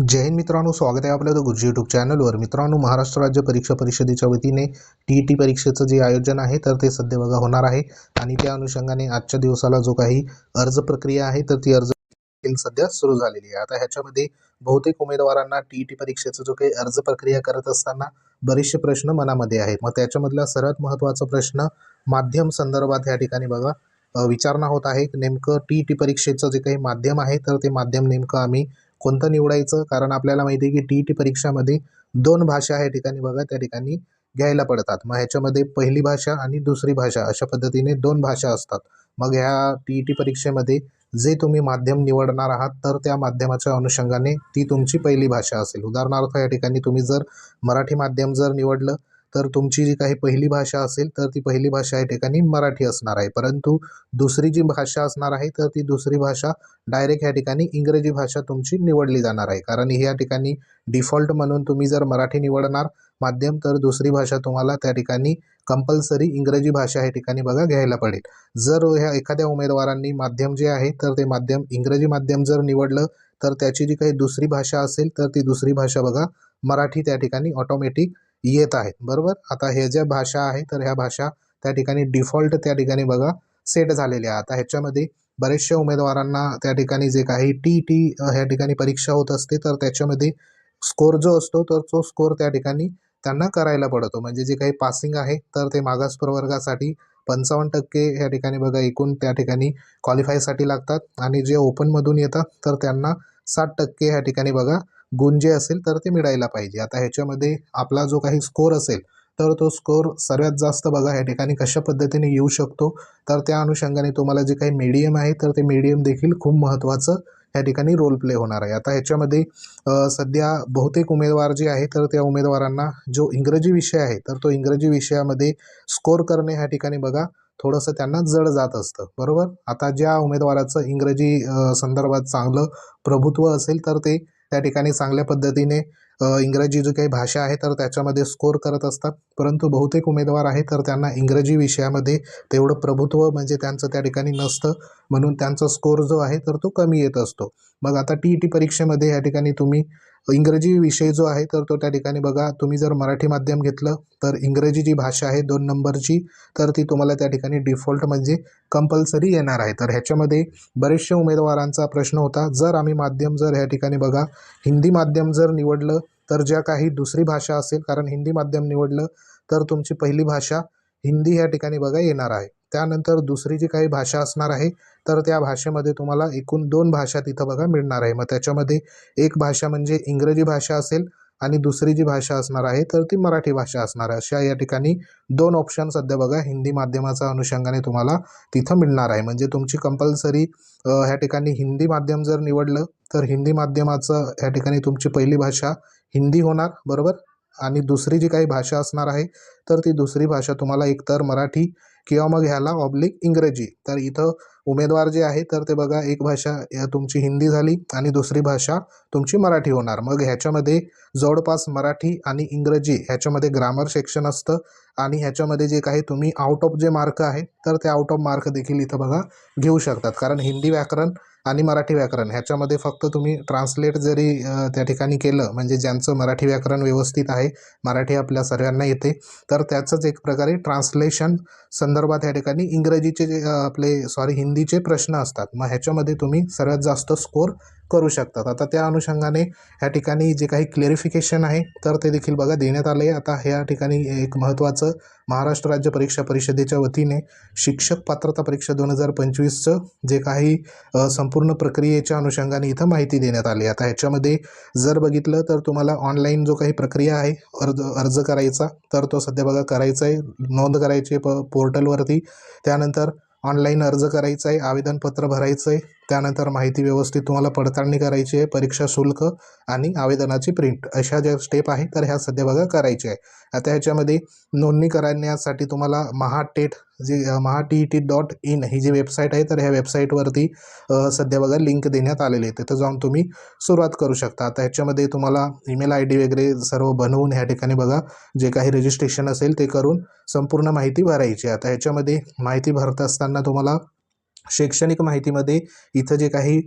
जय हिंद मित्रांनो स्वागत आहे आपलं गुरुजी यूट्यूब चॅनलवर मित्रांनो महाराष्ट्र राज्य परीक्षा परिषदेच्या वतीने टी ई टी परीक्षेचं जे आयोजन आहे तर ते सध्या बघा होणार आहे. आणि त्या अनुषंगाने आजच्या दिवसाला जो काही अर्ज प्रक्रिया आहे तर ती अर्ज सध्या सुरू झालेली आहे. आता ह्याच्यामध्ये बहुतेक उमेदवारांना टी ई टी परीक्षेचं जो काही अर्ज प्रक्रिया करत असताना बरेचसे प्रश्न मनामध्ये आहेत. मग त्याच्यामधला सर्वात महत्त्वाचा प्रश्न माध्यम संदर्भात ह्या ठिकाणी बघा विचारणा होत आहे. नेमकं टी ई टी परीक्षेचं जे काही माध्यम आहे तर ते माध्यम नेमकं आम्ही कोणतं निवडायचं? कारण आपल्याला माहिती आहे की टी ई टी परीक्षामध्ये दोन भाषा ह्या ठिकाणी बघा त्या ठिकाणी घ्यायला पडतात. मग ह्याच्यामध्ये पहिली भाषा आणि दुसरी भाषा अशा पद्धतीने दोन भाषा असतात. मग ह्या टी ई टी परीक्षेमध्ये जे तुम्ही माध्यम निवडणार आहात तर त्या माध्यमाच्या अनुषंगाने ती तुमची पहिली भाषा असेल. उदाहरणार्थ या ठिकाणी तुम्ही जर मराठी माध्यम जर निवडलं तर तुमची जी काही पहिली भाषा असेल तर ती पहिली भाषा या ठिकाणी मराठी असणार आहे. परंतु दुसरी जी भाषा असणार आहे तर ती दुसरी भाषा डायरेक्ट ह्या ठिकाणी इंग्रजी भाषा तुमची निवडली जाणार आहे. कारण ह्या ठिकाणी डिफॉल्ट म्हणून तुम्ही जर मराठी निवडणार माध्यम तर दुसरी भाषा तुम्हाला त्या ठिकाणी कंपल्सरी इंग्रजी भाषा ह्या ठिकाणी बघा घ्यायला पडेल. जर ह्या एखाद्या उमेदवारांनी माध्यम जे आहे तर ते माध्यम इंग्रजी माध्यम जर निवडलं तर त्याची जी काही दुसरी भाषा असेल तर ती दुसरी भाषा बघा मराठी त्या ठिकाणी ऑटोमॅटिक येत आहेत. बरोबर? आता हे ज्या भाषा आहे तर ह्या भाषा त्या ठिकाणी डिफॉल्ट त्या ठिकाणी बघा सेट झालेल्या आहे आता ह्याच्यामध्ये बरेचशा उमेदवारांना त्या ठिकाणी जे काही टी टी ह्या ठिकाणी परीक्षा होत असते तर त्याच्यामध्ये स्कोर जो असतो तर तो स्कोर त्या ठिकाणी त्यांना करायला पडतो. म्हणजे जे काही पासिंग आहे तर ते मागास प्रवर्गासाठी पंचावन्न टक्के ह्या ठिकाणी बघा एकूण त्या ठिकाणी क्वालिफायसाठी लागतात. आणि जे ओपनमधून येतात तर त्यांना साठ टक्के ह्या ठिकाणी बघा गुण जे असेल तर ते मिळायला पाहिजे. आता ह्याच्यामध्ये आपला जो काही स्कोर असेल तर तो स्कोर सर्वात जास्त बघा ह्या ठिकाणी कशा पद्धतीने येऊ शकतो. तर त्या अनुषंगाने तुम्हाला जे काही मीडियम आहे तर ते मीडियम देखील खूप महत्त्वाचं ह्या ठिकाणी रोल प्ले होणार आहे. आता ह्याच्यामध्ये सध्या बहुतेक उमेदवार जे आहे तर त्या उमेदवारांना जो इंग्रजी विषय आहे तर तो इंग्रजी विषयामध्ये स्कोर करणे ह्या ठिकाणी बघा थोडंसं त्यांना जड जात असतं. बरोबर? आता ज्या उमेदवाराचं इंग्रजी संदर्भात चांगलं प्रभुत्व असेल तर ते त्या ठिकाणी चांगल्या पद्धतीने इंग्रजी जी काही भाषा आहे तर त्याच्यामध्ये स्कोर करत असतात. परंतु बहुतेक उमेदवार आहे तर त्यांना इंग्रजी विषयामध्ये तेवढं प्रभुत्व म्हणजे त्यांचं त्या ठिकाणी नसतं. म्हणून त्यांचा स्कोर जो आहे तर तो कमी येत असतो. मग आता टी ई टी परीक्षेमध्ये या ठिकाणी तुम्ही इंग्रजी विषय जो आहे तर तो त्या ठिकाणी बघा. तुम्ही जर मराठी माध्यम घेतलं तर इंग्रजी जी भाषा आहे दोन नंबरची तर ती तुम्हाला त्या ठिकाणी डिफॉल्ट म्हणजे कंपल्सरी येणार आहे. तर ह्याच्यामध्ये बरेचशा उमेदवारांचा प्रश्न होता. जर आम्ही माध्यम जर ह्या ठिकाणी बघा हिंदी माध्यम जर निवडलं तर ज्या काही दुसरी भाषा असेल कारण हिंदी माध्यम निवडलं तर तुमची पहिली भाषा हिंदी ह्या ठिकाणी बघा येणार आहे. त्यानंतर दुसरी जी काही भाषा असणार आहे तर त्या भाषेमध्ये तुम्हाला एकूण दोन भाषा तिथं बघा मिळणार आहे. मग त्याच्यामध्ये एक भाषा म्हणजे इंग्रजी भाषा असेल आणि दुसरी जी भाषा असणार आहे तर ती मराठी भाषा असणार आहे. अशा या ठिकाणी दोन ऑप्शन सध्या बघा हिंदी माध्यमाच्या अनुषंगाने तुम्हाला तिथं मिळणार आहे. म्हणजे तुमची कंपल्सरी ह्या ठिकाणी हिंदी माध्यम जर निवडलं तर हिंदी माध्यमाचं ह्या ठिकाणी तुमची पहिली भाषा हिंदी होणार बरोबर? आणि दुसरी जी काही भाषा असणार आहे तर ती दुसरी भाषा तुम्हाला एकतर मराठी किंवा मग ह्याला ऑब्लिक इंग्रजी. तर इथं उमेदवार जे आहे तर ते बघा एक भाषा या तुमची हिंदी झाली आणि दुसरी भाषा तुमची मराठी होणार. मग ह्याच्यामध्ये जवळपास मराठी आणि इंग्रजी ह्याच्यामध्ये ग्रामर सेक्शन असतं आणि ह्याच्यामध्ये जे काही तुम्ही आउट ऑफ जे मार्क आहे तर ते आउट ऑफ मार्क देखील इथं बघा घेऊ शकतात. कारण हिंदी व्याकरण आणि मराठी व्याकरण. ह्याच्यामध्ये फक्त तुम्ही ट्रान्सलेट जरी त्या ठिकाणी केलं म्हणजे ज्यांचं मराठी व्याकरण व्यवस्थित आहे मराठी आपल्या सर्वांना येते तर त्याचंच एक प्रकारे ट्रान्सलेशन संदर्भात ह्या ठिकाणी इंग्रजीचे जे आपले सॉरी हिंदीचे प्रश्न असतात. मग ह्याच्यामध्ये तुम्ही सर्वात जास्त स्कोर करू शकतात. आता त्या अनुषंगाने ह्या ठिकाणी जे काही क्लेरिफिकेशन आहे तर ते देखील बघा देण्यात आले आता ह्या ठिकाणी एक महत्त्वाचं महाराष्ट्र राज्य परीक्षा परिषदेच्या वतीने शिक्षक पात्रता परीक्षा दोन हजार पंचवीसचं जे काही संपूर्ण प्रक्रियेच्या अनुषंगाने इथं माहिती देण्यात आली. आता ह्याच्यामध्ये जर बघितलं तर तुम्हाला ऑनलाईन जो काही प्रक्रिया आहे अर्ज अर्ज करायचा तर तो सध्या बघा करायचा आहे नोंद करायची आहे प पोर्टलवरती त्यानंतर ऑनलाईन अर्ज करायचा आहे आवेदनपत्र भरायचं आहे त्यानंतर माहिती व्यवस्थित तुम्हाला पडताळणी करायची आहे परीक्षा शुल्क आणि आवेदनाची प्रिंट अशा ज्या स्टेप आहेत तर ह्या सध्या बघा करायच्या आहे. आता ह्याच्यामध्ये नोंदणी करण्यासाठी तुम्हाला महाटेट जी Maha T E T dot in ही जी वेबसाईट आहे तर ह्या वेबसाईटवरती सध्या बघा लिंक देण्यात आलेली आहे तिथं जाऊन तुम्ही सुरुवात करू शकता. आता ह्याच्यामध्ये तुम्हाला ईमेल आय डी वगैरे सर्व बनवून ह्या ठिकाणी बघा जे काही रजिस्ट्रेशन असेल ते करून संपूर्ण माहिती भरायची आहे. आता ह्याच्यामध्ये माहिती भरत असताना तुम्हाला शैक्षणिक माहितीमध्ये इथं जे काही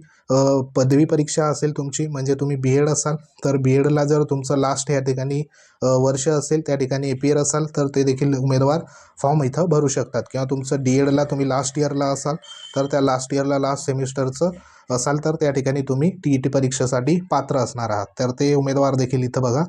पदवी परीक्षा असेल तुमची म्हणजे तुम्ही बी एड असाल तर बी एडला जर तुमचं लास्ट या ठिकाणी वर्ष असेल त्या ठिकाणी ए पी एड असाल तर ते देखील उमेदवार फॉर्म इथं भरू शकतात. किंवा तुमचं डी एडला तुम्ही लास्ट इयरला असाल तर त्या लास्ट इयरला लास्ट सेमिस्टरचं असाल तर त्या ठिकाणी तुम्ही टी ई टी परीक्षेसाठी पात्र असणार आहात. तर ते उमेदवार देखील इथं बघा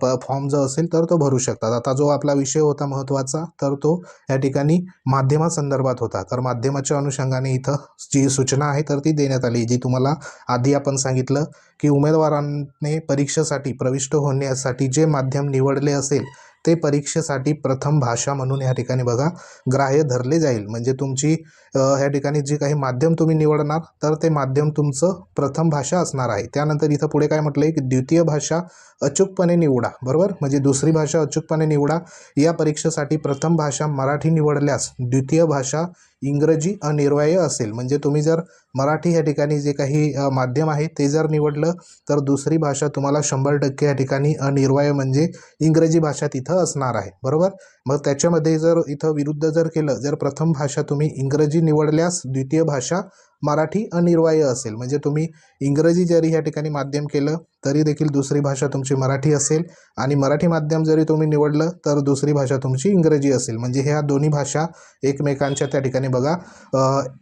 प फॉर्म जो असेल तर तो भरू शकतात. आता जो आपला विषय होता महत्त्वाचा तर तो या ठिकाणी माध्यमासंदर्भात होता. तर माध्यमाच्या अनुषंगाने इथं जी सूचना आहे तर ती देण्यात आली. जी तुम्हाला आधी आपण सांगितलं की उमेदवारांनी परीक्षेसाठी प्रविष्ट होण्यासाठी जे माध्यम निवडले असेल ते परीक्षेसाठी प्रथम भाषा म्हणून या ठिकाणी बघा ग्राह्य धरले जाईल. म्हणजे तुमची ह्या ठिकाणी जे काही माध्यम तुम्ही निवडणार तर ते माध्यम तुमचं प्रथम भाषा असणार आहे. त्यानंतर इथं पुढे काय म्हटलं आहे की द्वितीय भाषा अचूकपणे निवडा बरोबर? म्हणजे दुसरी भाषा अचूकपणे निवडा. या परीक्षेसाठी प्रथम भाषा मराठी निवडल्यास द्वितीय भाषा इंग्रजी अनिर्वाय असेल. म्हणजे तुम्ही जर मराठी या ठिकाणी जे काही माध्यम आहे ते जर निवडलं तर दुसरी भाषा तुम्हाला शंभर टक्के या ठिकाणी अनिर्वाय म्हणजे इंग्रजी भाषा तिथं असणार आहे. बरोबर? मग त्याच्यामध्ये जर इथं विरुद्ध जर केलं जर प्रथम भाषा तुम्ही इंग्रजी निवडल्यास द्वितीय भाषा मराठी अनिर्वाय असेल. म्हणजे तुम्ही इंग्रजी जरी या ठिकाणी माध्यम केलं तरी देखील दुसरी भाषा तुमची मराठी असेल. आणि मराठी माध्यम जरी तुम्ही निवडलं तर दुसरी भाषा तुमची इंग्रजी असेल. म्हणजे ह्या दोन्ही भाषा एकमेकांच्या त्या ठिकाणी बघा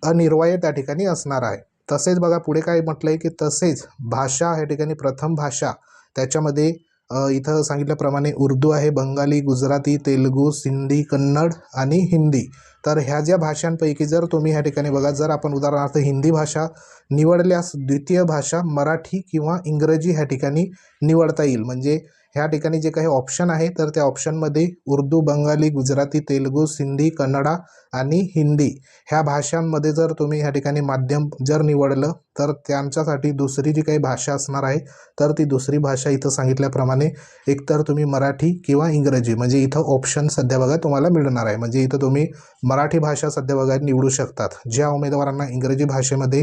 अनिर्वाय त्या ठिकाणी असणार आहे. तसेच बघा पुढे काय म्हटलं आहे की तसेच भाषा या ठिकाणी प्रथम भाषा त्याच्यामध्ये इथं सांगितल्याप्रमाणे उर्दू आहे बंगाली गुजराती तेलुगू सिंधी कन्नड आणि हिंदी. तर ह्या ज्या भाषांपैकी जर तुम्ही ह्या ठिकाणी बघा जर आपण उदाहरणार्थ हिंदी भाषा निवडल्यास द्वितीय भाषा मराठी किंवा इंग्रजी ह्या ठिकाणी निवडता येईल. म्हणजे ह्या ठिकाणी जे काही ऑप्शन आहे तर त्या ऑप्शनमध्ये उर्दू बंगाली गुजराती तेलुगू सिंधी कन्नडा आणि हिंदी ह्या भाषांमध्ये जर तुम्ही ह्या ठिकाणी माध्यम जर निवडलं तर त्यांच्यासाठी दुसरी जी काही भाषा असणार आहे तर ती दुसरी भाषा इथं सांगितल्याप्रमाणे एकतर तुम्ही मराठी किंवा इंग्रजी म्हणजे इथं ऑप्शन सध्या बघा तुम्हाला मिळणार आहे. म्हणजे इथं तुम्ही मराठी भाषा सध्या बघा निवडू शकतात. ज्या उमेदवारांना इंग्रजी भाषेमध्ये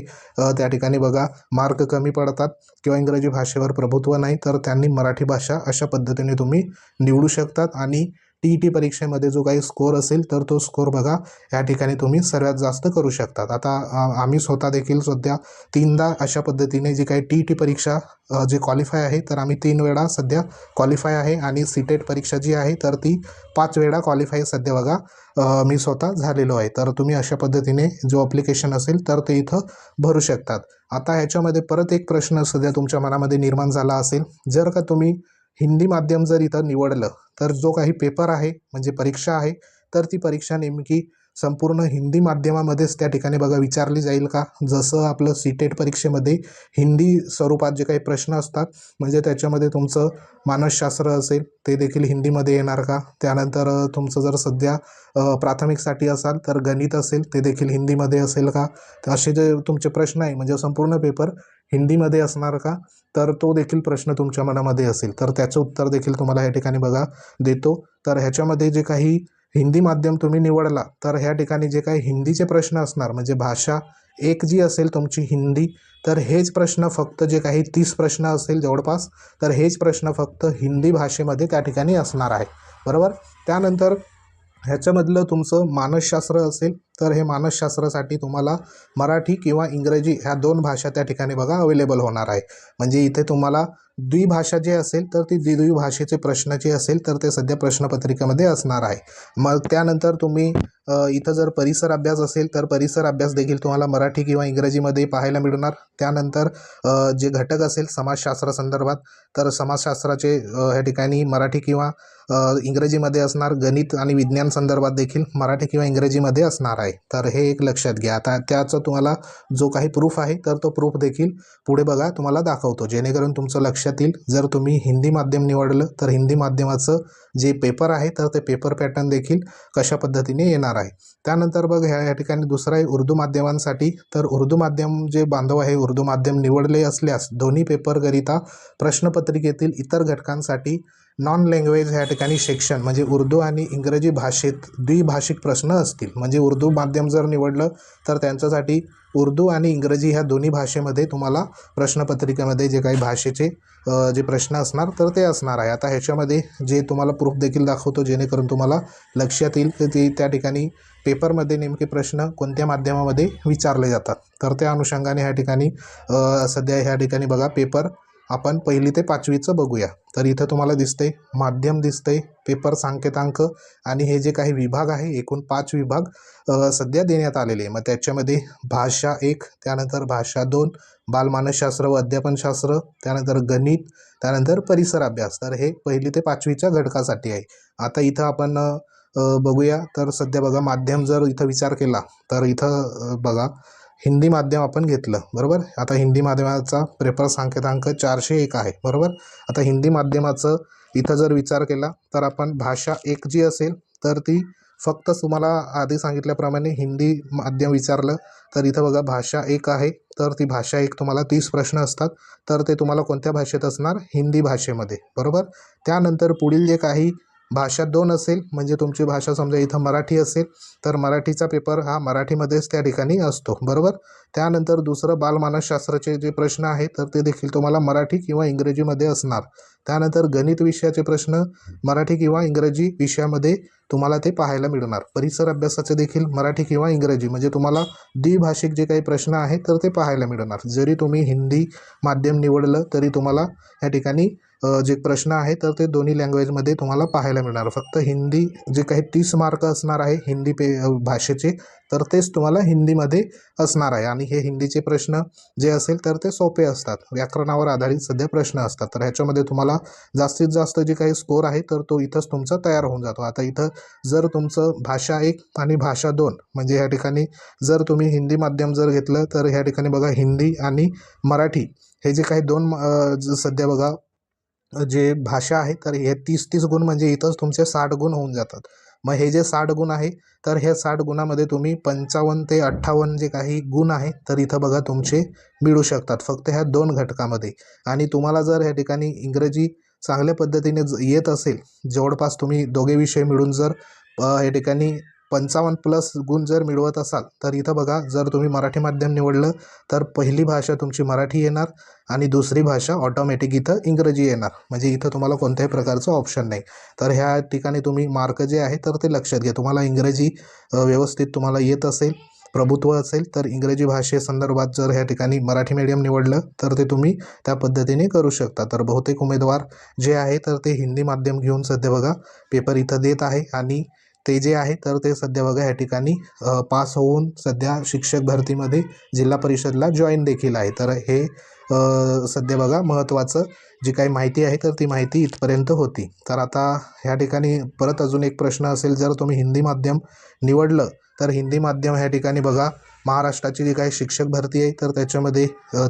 त्या ठिकाणी बघा मार्क कमी पडतात किंवा इंग्रजी भाषेवर प्रभुत्व नाही तर त्यांनी मराठी भाषा अशा पद्धतीने तुम्ही निवडू शकतात. आणि टी ई टी परीक्षेमध्ये जो काही स्कोअर असेल तर तो स्कोअर बघा. या ठिकाणी तुम्ही सर्वात जास्त करू शकतात. आता आम्ही स्वतः देखील सध्या तीनदा अशा पद्धतीने जी काही टी ई टी परीक्षा जे क्वालिफाय आहे तर आम्ही तीन वेळा सध्या क्वालिफाय आहे. आणि सीटेट परीक्षा जी आहे तर ती पाच वेळा क्वालिफाय सध्या बघा मी स्वतः झालेलो आहे. तर तुम्ही अशा पद्धतीने जो अप्लिकेशन असेल तर ते इथं भरू शकतात. आता ह्याच्यामध्ये परत एक प्रश्न सध्या तुमच्या मनामध्ये निर्माण झाला असेल. जर का तुम्ही हिंदी माध्यम जर इथं निवडलं तर जो काही पेपर आहे म्हणजे परीक्षा आहे तर ती परीक्षा नेमकी संपूर्ण हिंदी माध्यमामध्येच त्या ठिकाणी बघा विचारली जाईल का? जसं आपलं सीटेट परीक्षेमध्ये हिंदी स्वरूपात जे काही प्रश्न असतात म्हणजे त्याच्यामध्ये तुमचं मानसशास्त्र असेल ते देखील हिंदीमध्ये येणार का? त्यानंतर तुमचं जर सध्या प्राथमिकसाठी असाल तर गणित असेल ते देखील हिंदीमध्ये असेल का? तर असे जे तुमचे प्रश्न आहे म्हणजे संपूर्ण पेपर हिंदीमध्ये असणार का? तर तो देखील प्रश्न तुमच्या मनामध्ये असेल. तर त्याचं उत्तर देखील तुम्हाला या ठिकाणी बघा देतो. तर ह्याच्यामध्ये जे काही हिंदी माध्यम तुम्ही निवडला तर ह्या ठिकाणी जे काही हिंदीचे प्रश्न असणार म्हणजे भाषा एक जी असेल तुमची हिंदी तर हेच प्रश्न फक्त जे काही तीस प्रश्न असेल जवळपास तर हेच प्रश्न फक्त हिंदी भाषेमध्ये त्या ठिकाणी असणार आहे. बरोबर? त्यानंतर ह्याच्यामधलं तुमचं मानसशास्त्र असेल तर हे मानसशास्त्रासाठी तुम्हाला मराठी किंवा इंग्रजी ह्या दोन भाषा त्या ठिकाणी बघा अवेलेबल होणार आहे. म्हणजे इथे तुम्हाला द्विभाषा जे असेल तर ती द्विभाषेचे भाषेचे प्रश्न जे असेल तर ते सध्या प्रश्नपत्रिकेमध्ये असणार आहे. मग त्यानंतर तुम्ही इथं जर परिसर अभ्यास असेल तर परिसर अभ्यास देखील तुम्हाला मराठी किंवा इंग्रजीमध्ये पाहायला मिळणार. त्यानंतर जे घटक असेल समाजशास्त्रासंदर्भात तर समाजशास्त्राचे ह्या ठिकाणी मराठी किंवा इंग्रजीमध्ये असणार गणित आणि विज्ञान संदर्भात देखील मराठी किंवा इंग्रजीमध्ये असणार आहे. तर हे एक लक्षात घ्या. आता त्याचं तुम्हाला जो काही प्रूफ आहे तर तो प्रूफ देखील पुढे बघा तुम्हाला दाखवतो. जेणेकरून तुमचं लक्षात येईल जर तुम्ही हिंदी माध्यम निवडलं तर हिंदी माध्यमाचं जे पेपर आहे तर ते पेपर पॅटर्न देखील कशा पद्धतीने येणार आहे? त्यानंतर बघ ह्या या ठिकाणी दुसरं आहे उर्दू माध्यमांसाठी. तर उर्दू माध्यम जे बांधव आहे उर्दू माध्यम निवडले असल्यास दोन्ही पेपरकरिता प्रश्नपत्रिकेतील इतर घटकांसाठी नॉन लँग्वेज ह्या ठिकाणी सेक्शन म्हणजे उर्दू आणि इंग्रजी भाषेत द्विभाषिक प्रश्न असतील. म्हणजे उर्दू माध्यम जर निवडलं तर त्यांच्यासाठी उर्दू आणि इंग्रजी ह्या दोन्ही भाषेमध्ये तुम्हाला प्रश्नपत्रिकेमध्ये जे काही भाषेचे जे प्रश्न असणार तर ते असणार आहे. आता ह्याच्यामध्ये जे तुम्हाला प्रूफ देखील दाखवतो जेणेकरून तुम्हाला लक्षात येईल की ते त्या ठिकाणी पेपरमध्ये नेमके प्रश्न कोणत्या माध्यमामध्ये विचारले जातात. तर त्या अनुषंगाने ह्या ठिकाणी सध्या ह्या ठिकाणी बघा पेपर आपण पहिली ते पाचवीचं बघूया. तर इथं तुम्हाला दिसतंय माध्यम दिसतंय पेपर सांकेतांक आणि हे जे काही विभाग आहे एकूण पाच विभाग सध्या देण्यात आलेले आहे मग त्याच्यामध्ये भाषा एक त्यानंतर भाषा दोन बालमानसशास्त्र व अध्यापनशास्त्र त्यानंतर गणित त्यानंतर परिसर अभ्यास. तर हे पहिली ते पाचवीच्या घटकासाठी आहे. आता इथं आपण बघूया. तर सध्या बघा माध्यम जर इथं विचार केला तर इथं बघा हिंदी माध्यम आपण घेतलं बरोबर? आता हिंदी माध्यमाचा प्रेफर सांकेतांक चारशे एक आहे बरोबर? आता हिंदी माध्यमाचं इथं जर विचार केला तर आपण भाषा एक जी असेल तर ती फक्त तुम्हाला आधी सांगितल्याप्रमाणे हिंदी माध्यम विचारलं तर इथं बघा भाषा एक आहे तर ती भाषा एक तुम्हाला तीस प्रश्न असतात तर ते तुम्हाला कोणत्या भाषेत असणार? हिंदी भाषेमध्ये बरोबर? त्यानंतर पुढील जे काही भाषा दोन असेल म्हणजे तुमची भाषा समजा इथं मराठी असेल तर मराठीचा पेपर हा मराठीमध्येच त्या ठिकाणी असतो बरोबर? त्यानंतर दुसरं बालमानसशास्त्राचे जे प्रश्न आहेत तर ते देखील तुम्हाला मराठी किंवा इंग्रजीमध्ये असणार. त्यानंतर गणित विषयाचे प्रश्न मराठी किंवा इंग्रजी विषयामध्ये तुम्हाला ते पाहायला मिळणार. परिसर अभ्यासाचे देखील मराठी किंवा इंग्रजी म्हणजे तुम्हाला द्विभाषिक जे काही प्रश्न आहेत तर ते पाहायला मिळणार. जरी तुम्ही हिंदी माध्यम निवडलं तरी तुम्हाला या ठिकाणी जे प्रश्न आहे तर ते दोन्ही लँग्वेजमध्ये तुम्हाला पाहायला मिळणार. फक्त हिंदी जे काही तीस मार्क असणार आहे हिंदी पे भाषेचे तर तेच तुम्हाला हिंदीमध्ये असणार आहे. आणि हे हिंदीचे प्रश्न जे असेल तर ते सोपे असतात. व्याकरणावर आधारित सध्या प्रश्न असतात. तर ह्याच्यामध्ये तुम्हाला जास्तीत जास्त जे काही स्कोर आहे तर तो इथंच तुमचा तयार होऊन जातो. आता इथं जर तुमचं भाषा एक आणि भाषा दोन म्हणजे ह्या ठिकाणी जर तुम्ही हिंदी माध्यम जर घेतलं तर ह्या ठिकाणी बघा हिंदी आणि मराठी हे जे काही दोन ज- सध्या बघा जे भाषा आहे तर हे तीस तीस गुण म्हणजे इथंच तुमचे साठ गुण होऊन जातात. मग हे जे साठ गुण आहे तर हे साठ गुणामध्ये तुम्ही पंचावन्न ते अठ्ठावन्न जे काही गुण आहे तर इथं बघा तुमचे मिळू शकतात. फक्त ह्या दोन घटकामध्ये. आणि तुम्हाला जर ह्या ठिकाणी इंग्रजी चांगल्या पद्धतीने ज- येत असेल जवळपास तुम्ही दोघे विषय मिळून जर या ठिकाणी पंचावन्न प्लस गुण जर मिळवत असाल तर इथं बघा जर तुम्ही मराठी माध्यम निवडलं तर पहिली भाषा तुमची मराठी येणार आणि दुसरी भाषा ऑटोमॅटिक इथं इंग्रजी येणार. म्हणजे इथं तुम्हाला कोणत्याही प्रकारचं ऑप्शन नाही. तर ह्या ठिकाणी तुम्ही मार्क जे आहे तर ते लक्षात घ्या. तुम्हाला इंग्रजी व्यवस्थित तुम्हाला येत असेल प्रभुत्व असेल तर इंग्रजी भाषेसंदर्भात जर ह्या ठिकाणी मराठी मीडियम निवडलं तर ते तुम्ही त्या पद्धतीने करू शकता. तर बहुतेक उमेदवार जे आहे तर ते हिंदी माध्यम घेऊन सध्या बघा पेपर इथं देत आहे आणि ते जे आहे तर ते सध्या बघा या ठिकाणी पास होऊन सध्या शिक्षक भरतीमध्ये जिल्हा परिषदला जॉईन देखील आहे. तर हे सध्या बघा महत्त्वाचं जी काही माहिती आहे तर ती माहिती इथपर्यंत होती. तर आता ह्या ठिकाणी परत अजून एक प्रश्न असेल जर तुम्ही हिंदी माध्यम निवडलं तर हिंदी माध्यम ह्या ठिकाणी बघा महाराष्ट्राची जी काही शिक्षक भरती आहे तर त्याच्यामध्ये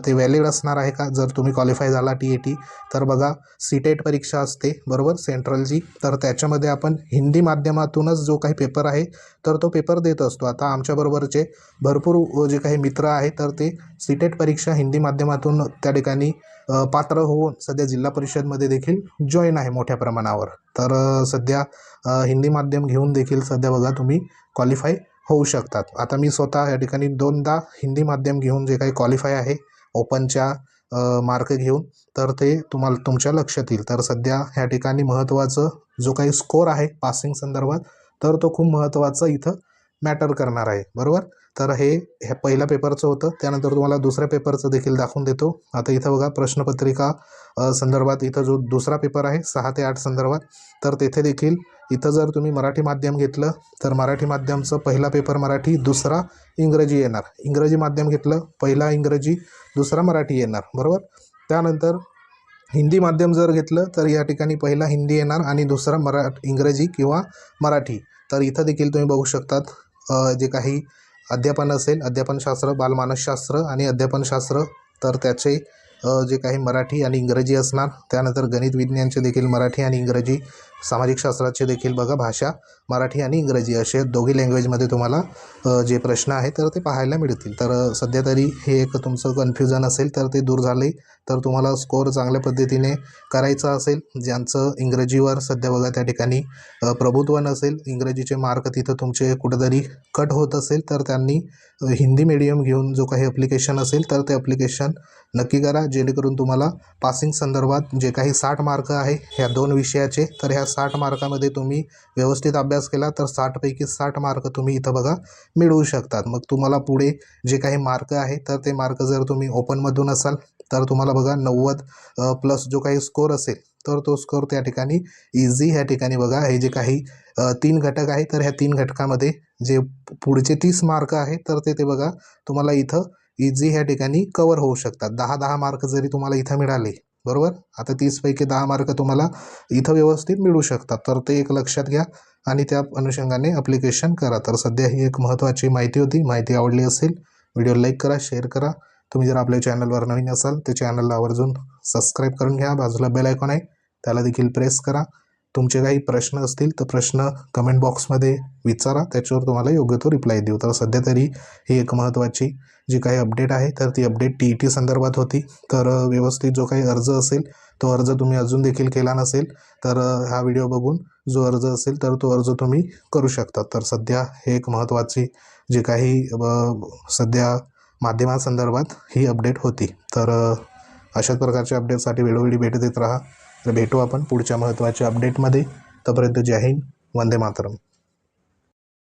ते व्हॅलिड असणार आहे का? जर तुम्ही क्वालिफाय झाला टी ए टी तर बघा सी टेट परीक्षा असते बरोबर? सेंट्रलची तर त्याच्यामध्ये आपण हिंदी माध्यमातूनच जो काही पेपर आहे तर तो पेपर देत असतो. आता आमच्याबरोबरचे भरपूर जे काही मित्र आहे तर ते सी टेट परीक्षा हिंदी माध्यमातून त्या ठिकाणी पात्र होऊन सध्या जिल्हा परिषदमध्ये देखील जॉईन आहे मोठ्या प्रमाणावर. तर सध्या हिंदी माध्यम घेऊन देखील सध्या बघा तुम्ही क्वालिफाय होऊ शकतात. आता मी स्वतः या ठिकाणी दोनदा हिंदी माध्यम घेऊन जे काही क्वालिफाय आहे ओपनच्या मार्क घेऊन तर ते तुम्हाला तुमच्या लक्षात येईल. तर सध्या ह्या ठिकाणी महत्त्वाचं जो काही स्कोर आहे पासिंग संदर्भात तर तो खूप महत्त्वाचा इथं मॅटर करणार आहे बरोबर? तर हे ह्या पहिल्या पेपरचं होतं त्यानंतर तुम्हाला दुसऱ्या पेपरचं देखील दाखवून देतो. आता इथं बघा प्रश्नपत्रिका संदर्भात इथं जो दुसरा पेपर आहे सहा ते आठ संदर्भात तर तेथे देखील इथं जर तुम्ही मराठी माध्यम घेतलं तर मराठी माध्यमचं पहिला पेपर मराठी दुसरा इंग्रजी येणार. इंग्रजी माध्यम घेतलं पहिला इंग्रजी दुसरा मराठी येणार बरोबर? त्यानंतर हिंदी माध्यम जर घेतलं तर या ठिकाणी पहिला हिंदी येणार आणि दुसरा मरा इंग्रजी किंवा मराठी. तर इथं देखील तुम्ही बघू शकतात जे काही अध्यापन असेल अध्यापनशास्त्र बालमानसशास्त्र आणि अध्यापनशास्त्र तर त्याचे जे काही मराठी आणि इंग्रजी असणार त्यानंतर गणित विज्ञानचे देखील मराठी आणि इंग्रजी सामाजिक शास्त्राचे देखील बघा भाषा. मराठी आणि इंग्रजी असे दोघी लँग्वेजमध्ये तुम्हाला जे प्रश्न आहेत तर ते पाहायला मिळतील. तर सध्या तरी हे एक तुमचं कन्फ्युजन असेल तर ते दूर झाले तर तुम्हाला स्कोअर चांगल्या पद्धतीने करायचा असेल ज्यांचं इंग्रजीवर सध्या बघा त्या ठिकाणी प्रभुत्व नसेल इंग्रजीचे मार्क तिथं तुमचे कुठंतरी कट होत असेल तर त्यांनी हिंदी मीडियम घेऊन जो काही ॲप्लिकेशन असेल तर ते ॲप्लिकेशन नक्की करा. जेणेकरून तुम्हाला पासिंग संदर्भात जे काही साठ मार्क आहे ह्या दोन विषयाचे तर ह्या साठ मार्कामध्ये तुम्ही व्यवस्थित अभ्यास केला तर साठपैकी साठ मार्क तुम्ही इथं बघा मिळवू शकतात. मग तुम्हाला पुढे जे काही मार्क आहे तर ते मार्क जर तुम्ही ओपनमधून असाल तर तुम्हाला बघा नव्वद प्लस जो काही स्कोअर असेल तर तो स्कोर त्या ठिकाणी इझी ह्या ठिकाणी बघा. हे जे काही तीन घटक आहे तर ह्या तीन घटकामध्ये जे पुढचे तीस मार्क आहे तर ते ते बघा तुम्हाला इथं इझी ह्या ठिकाणी कवर होऊ शकतात. दहा दहा मार्क जरी तुम्हाला इथं मिळाले बरोबर? आता तीसपैकी दहा मार्क तुम्हाला इथं व्यवस्थित मिळू शकतात. तर ते एक लक्षात घ्या. आणि त्या अनुषंगाने अप्लिकेशन करा. तर सध्या ही एक महत्त्वाची माहिती होती. माहिती आवडली असेल व्हिडिओ लाईक करा शेअर करा. तुम्ही जर आपल्या चॅनलवर नवीन असाल तर चॅनलला आवर्जून सबस्क्राईब करून घ्या. बाजूला बेल आयकॉन आहे. त्याला देखील प्रेस करा. तुमचे काही प्रश्न असतील तर प्रश्न कमेंट बॉक्समध्ये विचारा. त्याच्यावर तुम्हाला योग्य तो रिप्लाय देऊ. तर सध्या तरी ही एक महत्त्वाची जी काही अपडेट आहे तर ती अपडेट टी ई टी संदर्भात होती. तर व्यवस्थित जो काही अर्ज असेल तो अर्ज तुम्ही अजून देखील केला नसेल तर हा व्हिडिओ बघून जो अर्ज असेल तर तो अर्ज तुम्ही करू शकता. तर सध्या हे एक महत्त्वाची जे काही सध्या माध्यमांसंदर्भात ही अपडेट होती. तर अशाच प्रकारच्या अपडेटसाठी वेळोवेळी भेट देत राहा. तर भेटू आपण पुढच्या महत्त्वाच्या अपडेटमध्ये. तोपर्यंत जय हिंद. वंदे मातरम.